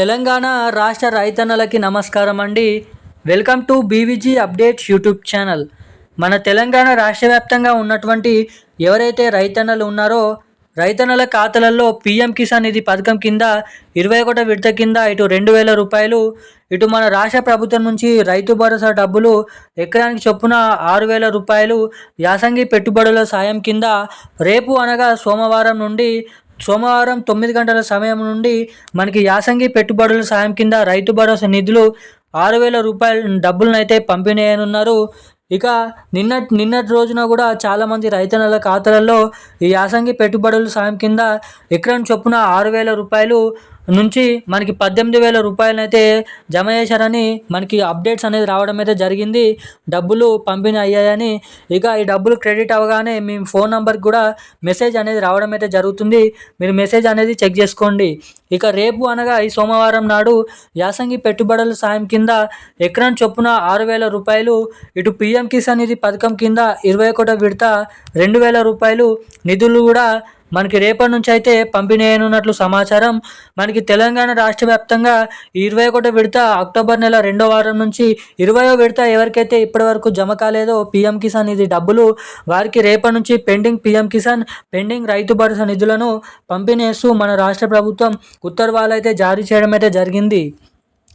తెలంగాణ రాష్ట్ర రైతన్నలకి నమస్కారం అండి welcome to BVG updates YouTube channel. మన తెలంగాణ రాష్ట్ర వ్యాప్తంగా ఉన్నటువంటి ఎవరైతే రైతన్నలు ఉన్నారో రైతన్నల ఖాతాలలో పీఎం కిసాన్ నిధి పథకం కింద ఇరవై ఒకటో విడత కింద ఇటు రెండు వేల రూపాయలు ఇటు మన రాష్ట్ర ప్రభుత్వం నుంచి రైతు భరోసా డబ్బులు ఎకరానికి చొప్పున ఆరు వేల రూపాయలు యాసంగి పెట్టుబడుల సాయం కింద రేపు అనగా సోమవారం నుండి సోమవారం తొమ్మిది గంటల సమయం నుండి మనకి యాసంగి పెట్టుబడుల సాయం కింద రైతు భరోసా నిధులు ఆరు వేల రూపాయల డబ్బులను అయితే పంపిణీ ఇక నిన్న నిన్నటి రోజున కూడా చాలామంది రైతన్నల ఖాతాలలో ఈ యాసంగి పెట్టుబడుల సాయం కింద ఎకరం చొప్పున ఆరు వేల రూపాయలు నుంచి మనకి పద్దెనిమిది వేల రూపాయలు అయితే జమ చేశారని మనకి అప్డేట్స్ అనేది రావడం అయితే జరిగింది. డబ్బులు పంపిణీ అయ్యాయని ఇక ఈ డబ్బులు క్రెడిట్ అవ్వగానే మీ ఫోన్ నెంబర్కి కూడా మెసేజ్ అనేది రావడం అయితే జరుగుతుంది. మీరు మెసేజ్ అనేది చెక్ చేసుకోండి. ఇక రేపు అనగా ఈ సోమవారం నాడు యాసంగి పెట్టుబడుల సాయం కింద ఎకరం చొప్పున ఆరు వేల రూపాయలు ఇటు పిఎం కిసాన్ నిధి పథకం కింద ఇరవై ఒకటో విడత రెండు వేల రూపాయలు నిధులు కూడా మనకి రేపటి నుంచి అయితే పంపిణీ అయినట్లు సమాచారం. మనకి తెలంగాణ రాష్ట్ర వ్యాప్తంగా ఇరవై ఒకటో విడత అక్టోబర్ నెల రెండో వారం నుంచి ఇరవయో విడత ఎవరికైతే ఇప్పటివరకు జమ కాలేదో పీఎం కిసాన్ నిధి డబ్బులు వారికి రేపటి నుంచి pending PM Kisan pending Rythu Bharosa నిధులను పంపిణీ చేస్తూ మన రాష్ట్ర ప్రభుత్వం ఉత్తర్వాలు అయితే జారీ చేయడం అయితే జరిగింది.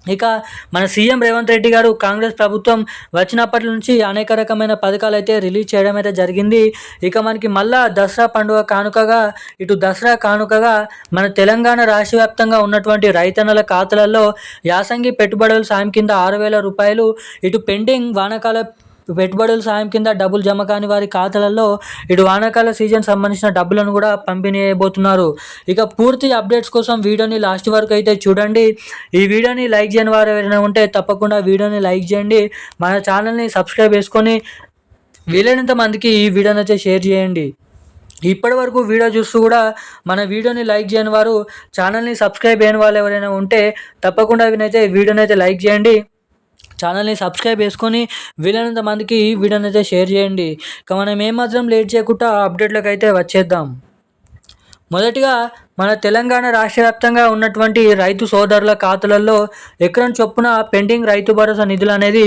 ఇక మన సీఎం రేవంత్ రెడ్డి గారు కాంగ్రెస్ ప్రభుత్వం వచ్చినప్పటి నుంచి అనేక రకమైన పథకాలు అయితే రిలీజ్ చేయడం అయితే జరిగింది. ఇక మనకి మళ్ళా దసరా పండుగ కానుకగా ఇటు దసరా కానుకగా మన తెలంగాణ రాష్ట్ర వ్యాప్తంగా ఉన్నటువంటి రైతన్నల ఖాతాలలో యాసంగి పెట్టుబడుల సాయం కింద ఆరు వేల రూపాయలు ఇటు పెండింగ్ వానకాల పెట్టుబడుల సాయం కింద డబ్బులు జమ కాని వారి ఖాతాలలో ఇటు వానాకాల సీజన్ సంబంధించిన డబ్బులను కూడా పంపిణీ చేయబోతున్నారు ఇక పూర్తి అప్డేట్స్ కోసం వీడియోని లాస్ట్ వరకు అయితే చూడండి. ఈ వీడియోని లైక్ చేయని వారు ఎవరైనా ఉంటే తప్పకుండా వీడియోని లైక్ చేయండి. మన ఛానల్ని సబ్స్క్రైబ్ చేసుకొని వీలైనంత మందికి ఈ వీడియోని అయితే షేర్ చేయండి. ఇప్పటి వరకు వీడియో చూస్తూ కూడా మన వీడియోని లైక్ చేయని వారు ఛానల్ని సబ్స్క్రైబ్ చేయని వాళ్ళు ఎవరైనా ఉంటే తప్పకుండా వినైతే వీడియోని అయితే లైక్ చేయండి. ఛానల్ని సబ్స్క్రైబ్ చేసుకొని వీలైనంత మందికి ఈ వీడియోని అయితే షేర్ చేయండి. ఇక మనం ఏమాత్రం లేట్ చేయకుండా అప్డేట్లకు అయితే వచ్చేద్దాం. మొదటిగా మన తెలంగాణ రాష్ట్ర వ్యాప్తంగా ఉన్నటువంటి రైతు సోదరుల ఖాతాలలో ఎకరం చొప్పున పెండింగ్ రైతు భరోసా నిధులు అనేది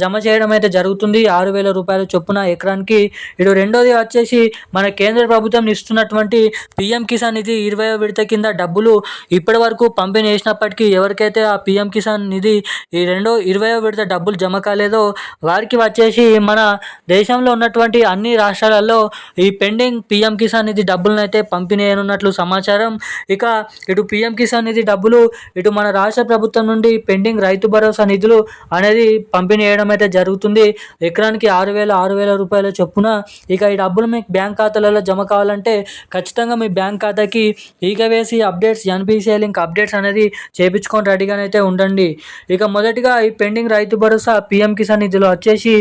జమ చేయడం అయితే జరుగుతుంది. ఆరు వేల రూపాయల చొప్పున ఎకరానికి. ఇటు రెండోది వచ్చేసి మన కేంద్ర ప్రభుత్వం ఇస్తున్నటువంటి పిఎం కిసాన్ నిధి ఇరవై విడత కింద డబ్బులు ఇప్పటి వరకు పంపిణీ చేసినప్పటికీ ఎవరికైతే ఆ పిఎం కిసాన్ నిధి ఈ రెండో ఇరవై విడత డబ్బులు జమ కాలేదో వారికి వచ్చేసి మన దేశంలో ఉన్నటువంటి అన్ని రాష్ట్రాలలో ఈ పెండింగ్ పిఎం కిసాన్ నిధి డబ్బులను అయితే పంపిణీ అయినట్లు సమాచారం ప్రచారం. ఇక ఇటు పిఎం కిసాన్ నిధి డబ్బులు ఇటు మన రాష్ట్ర ప్రభుత్వం నుండి పెండింగ్ రైతు భరోసా నిధులు అనేది పంపిణీ చేయడం అయితే జరుగుతుంది. ఎకరానికి ఆరు వేల ఆరు వేల రూపాయల చొప్పున ఇక ఈ డబ్బులు మీకు బ్యాంక్ ఖాతాలలో జమ కావాలంటే ఖచ్చితంగా మీ బ్యాంక్ ఖాతాకి eKYC updates NPCI link updates అనేది చేపించుకొని రెడీగానైతే ఉండండి. ఇక మొదటిగా ఈ పెండింగ్ రైతు భరోసా పిఎం కిసాన్ నిధులు వచ్చేసి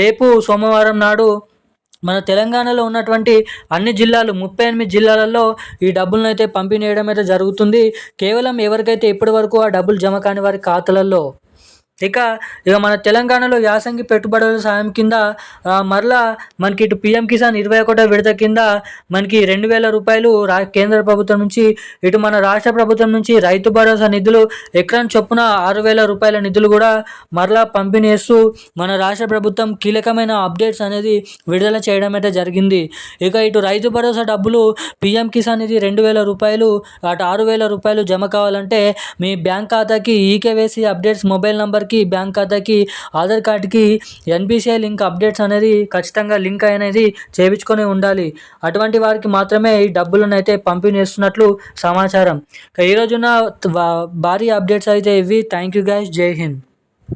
రేపు సోమవారం నాడు మన తెలంగాణలో ఉన్నటువంటి అన్ని జిల్లాలు ముప్పై ఎనిమిది జిల్లాలలో ఈ డబ్బులను అయితే పంపిణీ చేయడం అయితే జరుగుతుంది. కేవలం ఎవరికైతే ఇప్పటి వరకు ఆ డబ్బులు జమ కాని వారి ఖాతాలలో ఇక ఇక మన తెలంగాణలో యాసంగి పెట్టుబడుల సాయం కింద మరలా మనకి ఇటు పిఎం కిసాన్ ఇరవై ఒకటో విడత కింద మనకి రెండు వేల రూపాయలు రా కేంద్ర ప్రభుత్వం నుంచి ఇటు మన రాష్ట్ర ప్రభుత్వం నుంచి రైతు భరోసా నిధులు ఎకరం చొప్పున ఆరు వేల రూపాయల నిధులు కూడా మరలా పంపిణీ చేస్తూ మన రాష్ట్ర ప్రభుత్వం కీలకమైన అప్డేట్స్ అనేది విడుదల చేయడం అయితే జరిగింది. ఇక ఇటు రైతు భరోసా డబ్బులు పిఎం కిసాన్ ఇది రెండు వేల రూపాయలు అటు ఆరు వేల రూపాయలు జమ కావాలంటే మీ బ్యాంక్ ఖాతాకి ఈకేవేసీ అప్డేట్స్ మొబైల్ నంబర్ నెంబర్కి బ్యాంక్ ఖాతాకి ఆధార్ కార్డ్కి ఎన్పిసిఐ లింక్ అప్డేట్స్ అనేది ఖచ్చితంగా లింక్ అనేది చేయించుకొని ఉండాలి. అటువంటి వారికి మాత్రమే ఈ డబ్బులను అయితే పంపిణీ చేస్తున్నట్లు సమాచారం ఈరోజున భారీ అప్డేట్స్ అయితే ఇవి. థ్యాంక్ యూ గైస్ జై హింద్.